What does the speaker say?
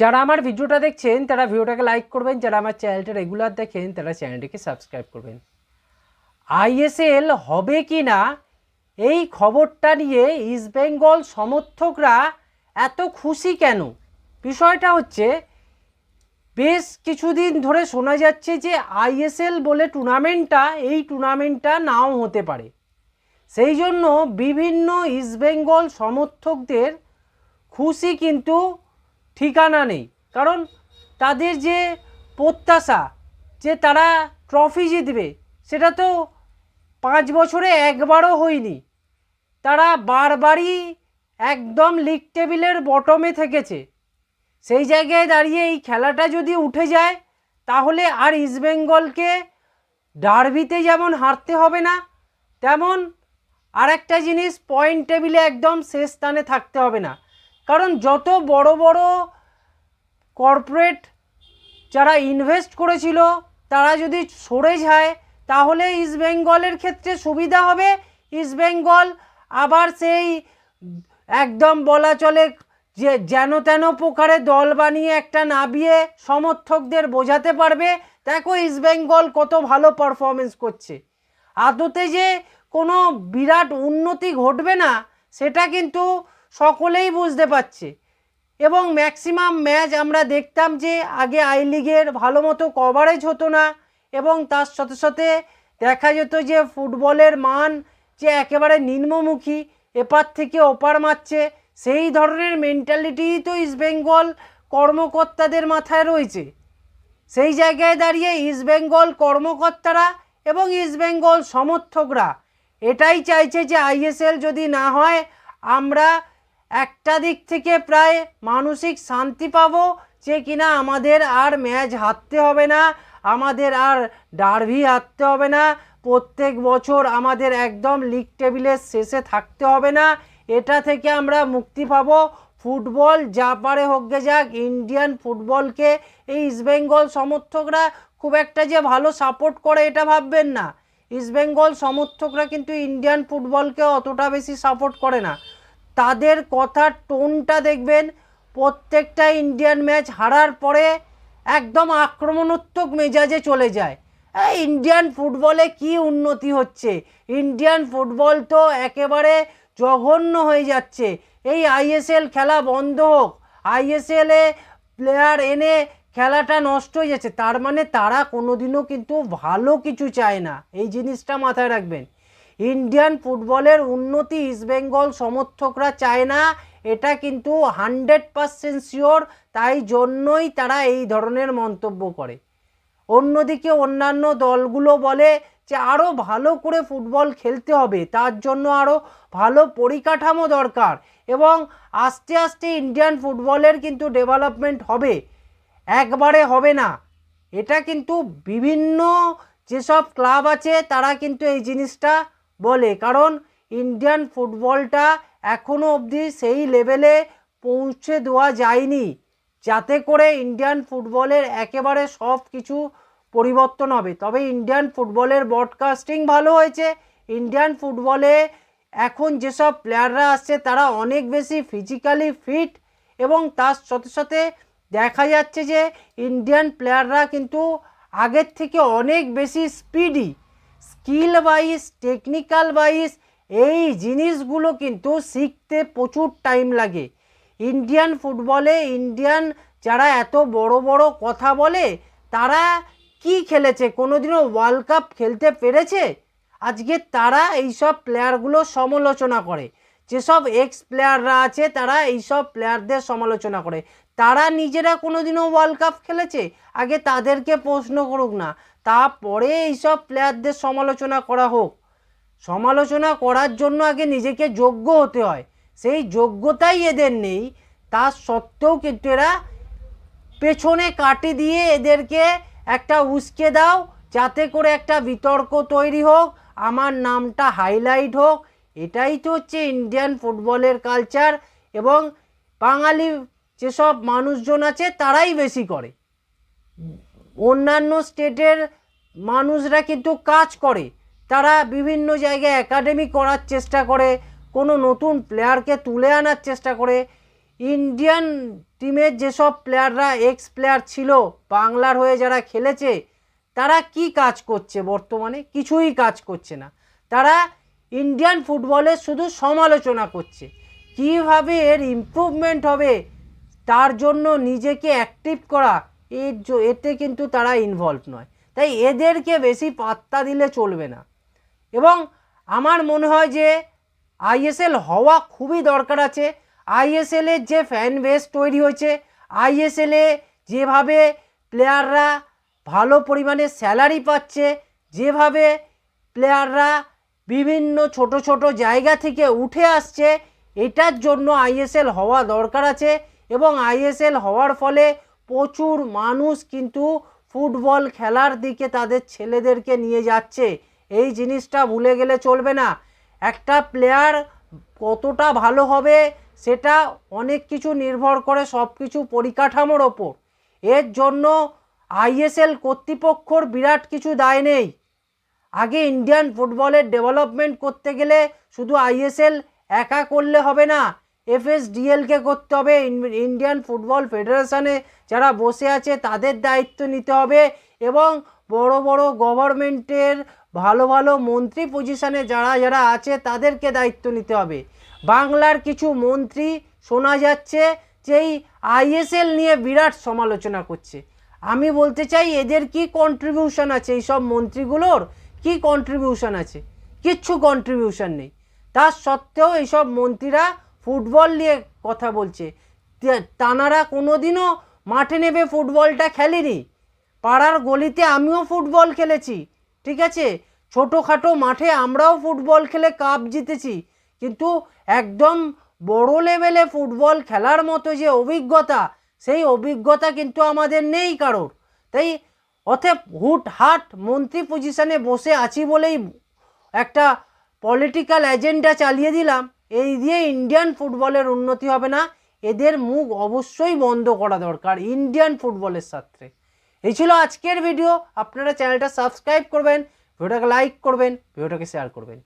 যারা আমার ভিডিওটা দেখছেন, তারা ভিডিওটাকে লাইক করবেন, যারা আমার চ্যানেলটা রেগুলার দেখেন, তারা চ্যানেলটিকে সাবস্ক্রাইব করবেন। আইএসএল হবে কি না, এই খবরটা নিয়ে ইস্টবেঙ্গল সমর্থকরা এত খুশি কেন? বিষয়টা হচ্ছে, বেশ কিছুদিন ধরে শোনা যাচ্ছে যে আইএসএল বলে টুর্নামেন্টটা, এই টুর্নামেন্টটা নাও হতে পারে। সেই জন্য বিভিন্ন ইস্টবেঙ্গল সমর্থকদের খুশি কিন্তু ঠিকানা নেই। কারণ তাদের যে প্রত্যাশা যে তারা ট্রফি জিতবে, সেটা তো পাঁচ বছরে একবারও হয়নি। তারা বারবারই একদম লিগ টেবিলের বটমে থেকেছে। সেই জায়গায় দাঁড়িয়ে এই খেলাটা যদি উঠে যায়, তাহলে আর ইস্টবেঙ্গলকে ডার্বিতে যেমন হারতে হবে না, তেমন আর একটা জিনিস পয়েন্ট টেবিলে একদম শেষ স্থানে থাকতে হবে না। কারণ যত বড় বড় কর্পোরেট যারা ইনভেস্ট করেছিল, তারা যদি সরে যায়, তাহলে ইস্টবেঙ্গলের ক্ষেত্রে সুবিধা হবে। ইস্টবেঙ্গল আবার সেই একদম বলা চলে যে যেন তেন প্রকারে দল বানিয়ে একটা নাবিয়ে সমর্থকদের বোঝাতে পারবে। দেখো ইস্টবেঙ্গল কত ভালো পারফরমেন্স করছে। আদতে যে কোনো বিরাট উন্নতি ঘটবে না, সেটা কিন্তু সকলেই বুঝতে পারছে। এবং ম্যাক্সিমাম ম্যাচ আমরা দেখতাম যে আগে আই লিগের ভালো মতো কভারেজ হতো না এবং তার সাথে সাথে দেখা যেত যে ফুটবলের মান যে একেবারে নিম্নমুখী, এপার থেকে ওপার মারছে, সেই ধরনের মেন্টালিটি তো ইস্টবেঙ্গল কর্মকর্তাদের মাথায় রয়েছে। সেই জায়গায় দাঁড়িয়ে ইস্টবেঙ্গল কর্মকর্তারা এবং ইস্টবেঙ্গল সমর্থকরা এটাই চাইছে যে আইএসএল যদি না হয়, আমরা একটা দিক থেকে প্রায় মানসিক শান্তি পাবো যে কিনা আমাদের আর ম্যাচ হারতে হবে না, আমাদের আর ডার্ভি হারতে হবে না, প্রত্যেক বছর আমাদের একদম লিগ টেবিলের শেষে থাকতে হবে না। এটা থেকে আমরা মুক্তি পাবো। ফুটবল যা পারে হোক যাক, ইন্ডিয়ান ফুটবলকে এই ইস্টবেঙ্গল সমর্থকরা খুব একটা যে ভালো সাপোর্ট করে এটা ভাববেন না। ইস্টবেঙ্গল সমর্থকরা কিন্তু ইন্ডিয়ান ফুটবলকে অতটা বেশি সাপোর্ট করে না। তাদের কথার টোনটা দেখবেন প্রত্যেকটা ইন্ডিয়ান ম্যাচ হারার পরে একদম আক্রমণাত্মক মেজাজে চলে যায়। ইন্ডিয়ান ফুটবলে কি উন্নতি হচ্ছে? ইন্ডিয়ান ফুটবল তো একেবারে জঘন্য হয়ে যাচ্ছে। এই আইএসএল খেলা বন্ধ হোক আইএসএলে প্লেয়ার এনে খেলাটা নষ্ট হয়ে যাচ্ছে, তার মানে তারা কোনোদিনও কিন্তু ভালো কিছু চায় না। এই জিনিসটা মাথায় রাখবেন। ইন্ডিয়ান ফুটবলের উন্নতি ইস্টবেঙ্গল সমর্থকরা চায় না। এটা কিন্তু হান্ড্রেড পারসেন্ট শিওর তাই জন্যই তারা এই ধরনের মন্তব্য করে। অন্যদিকে অন্যান্য দলগুলো বলে যে আরও ভালো করে ফুটবল খেলতে হবে, তার জন্য আরও ভালো পরিকাঠামো দরকার এবং আস্তে আস্তে ইন্ডিয়ান ফুটবলের কিন্তু ডেভেলপমেন্ট হবে। একবারে হবে না। এটা কিন্তু বিভিন্ন যেসব ক্লাব আছে, তারা কিন্তু এই জিনিসটা বলে। কারণ ইন্ডিয়ান ফুটবলটা এখনও অবধি সেই লেভেলে পৌঁছে দেওয়া যায়নি, যাতে করে ইন্ডিয়ান ফুটবলের একেবারে সব কিছু পরিবর্তন হবে। তবে ইন্ডিয়ান ফুটবলের ব্রডকাস্টিং ভালো হয়েছে। ইন্ডিয়ান ফুটবলে এখন যেসব প্লেয়াররা আসছে, তারা অনেক বেশি ফিজিক্যালি ফিট এবং তার সাথে সাথে দেখা যাচ্ছে যে ইন্ডিয়ান প্লেয়াররা কিন্তু আগের থেকে অনেক বেশি speedy skill wise technical wise এই জিনিসগুলো কিন্তু শিখতে প্রচুর টাইম লাগে। ইন্ডিয়ান ফুটবলে ইন্ডিয়ান যারা এত বড় বড় কথা বলে, তারা কি খেলেছে? কোনোদিনও ওয়ার্ল্ড কাপ খেলতে পেরেছে? আজকে তারা এইসব প্লেয়ারগুলো সমালোচনা করে। যেসব এক্স প্লেয়াররা আছে, তারা এইসব প্লেয়ারদের সমালোচনা করে। তারা নিজেরা কোনোদিনও ওয়ার্ল্ড কাপ খেলেছে? আগে তাদেরকে প্রশ্ন করুক না। তারপরে এইসব প্লেয়ারদের সমালোচনা করা হোক। সমালোচনা করার জন্য আগে নিজেকে যোগ্য হতে হয়। সেই যোগ্যতাই এদের নেই। তা সত্ত্বেও কিন্তু এরা পেছনে কাটি দিয়ে এদেরকে একটা উস্কে দাও, যাতে করে একটা বিতর্ক তৈরি হোক, আমার নামটা হাইলাইট হোক। এটাই তো হচ্ছে ইন্ডিয়ান ফুটবলের কালচার এবং বাঙালি যেসব মানুষজন আছে তারাই বেশি করে। অন্যান্য স্টেটের মানুষরা কিন্তু কাজ করে। তারা বিভিন্ন জায়গায় একাডেমি করার চেষ্টা করে, কোনো নতুন প্লেয়ারকে তুলে আনার চেষ্টা করে। ইন্ডিয়ান টিমের যেসব প্লেয়াররা এক্স প্লেয়ার ছিল, বাংলার হয়ে যারা খেলেছে, তারা কি কাজ করছে বর্তমানে? কিছুই কাজ করছে না। তারা ইন্ডিয়ান ফুটবলের শুধু সমালোচনা করছে। কীভাবে এর ইমপ্রুভমেন্ট হবে, তার জন্য নিজেকে অ্যাক্টিভ করা এর এতে কিন্তু তারা ইনভলভ নয়। তাই এদেরকে বেশি পাত্তা দিলে চলবে না। এবং আমার মনে হয় যে আইএসএল হওয়া খুবই দরকার আছে। আইএসএলের যে ফ্যান বেস তৈরি হয়েছে আইএসএলে যেভাবে প্লেয়াররা ভালো পরিমাণে স্যালারি পাচ্ছে, যেভাবে প্লেয়াররা বিভিন্ন ছোট ছোট জায়গা থেকে উঠে আসছে, এটার জন্য আইএসএল হওয়া দরকার আছে। এবং আইএসএল হওয়ার ফলে প্রচুর মানুষ কিন্তু ফুটবল খেলার দিকে তাদের ছেলেদেরকে নিয়ে যাচ্ছে। এই জিনিসটা ভুলে গেলে চলবে না। একটা প্লেয়ার কতটা ভালো হবে সেটা অনেক কিছু নির্ভর করে সব কিছু পরিকাঠামোর ওপর। এর জন্য আইএসএল কর্তৃপক্ষর বিরাট কিছু দায় নেই। আগে ইন্ডিয়ান ফুটবলের ডেভেলপমেন্ট করতে গেলে শুধু আইএসএল একা করলে হবে না। এফএসডিএলকে করতে হবে। ইন- ইন্ডিয়ান ফুটবল ফেডারেশনে যারা বসে আছে তাদের দায়িত্ব নিতে হবে এবং বড় বড় গভর্নমেন্টের ভালো ভালো মন্ত্রী পজিশনে যারা যারা আছে তাদেরকে দায়িত্ব নিতে হবে। বাংলার কিছু মন্ত্রী শোনা যাচ্ছে যে এই আইএসএল নিয়ে বিরাট সমালোচনা করছে। আমি বলতে চাই এদের কি কন্ট্রিবিউশন আছে এই সব মন্ত্রীগুলোর? কি কন্ট্রিবিউশন আছে? কিচ্ছু কন্ট্রিবিউশন নেই। তার সত্ত্বেও এইসব মন্ত্রীরা ফুটবল নিয়ে কথা বলছে। তে- কোনো দিনও মাঠে নেবে ফুটবলটা খেলেনি। পাড়ার গলিতে আমিও ফুটবল খেলেছি, ঠিক আছে? ছোটোখাটো মাঠে আমরাও ফুটবল খেলে কাপ জিতেছি। কিন্তু একদম বড় লেভেলে ফুটবল খেলার মতো যে অভিজ্ঞতা, সেই অভিজ্ঞতা কিন্তু আমাদের নেই কারোর। তাই অতএব হুট হাট মন্ত্রী পজিশনে বসে আছি বলেই একটা পলিটিক্যাল এজেন্ডা চালিয়ে দিলাম। এই দিয়ে ইন্ডিয়ান ফুটবলের উন্নতি হবে না। এদের মুখ অবশ্যই বন্ধ করা দরকার ইন্ডিয়ান ফুটবলের সাথে। এই ছিল আজকের ভিডিও আপনারা চ্যানেলটা সাবস্ক্রাইব করবেন ভিডিওটাকে লাইক করবেন ভিডিওটাকে শেয়ার করবেন।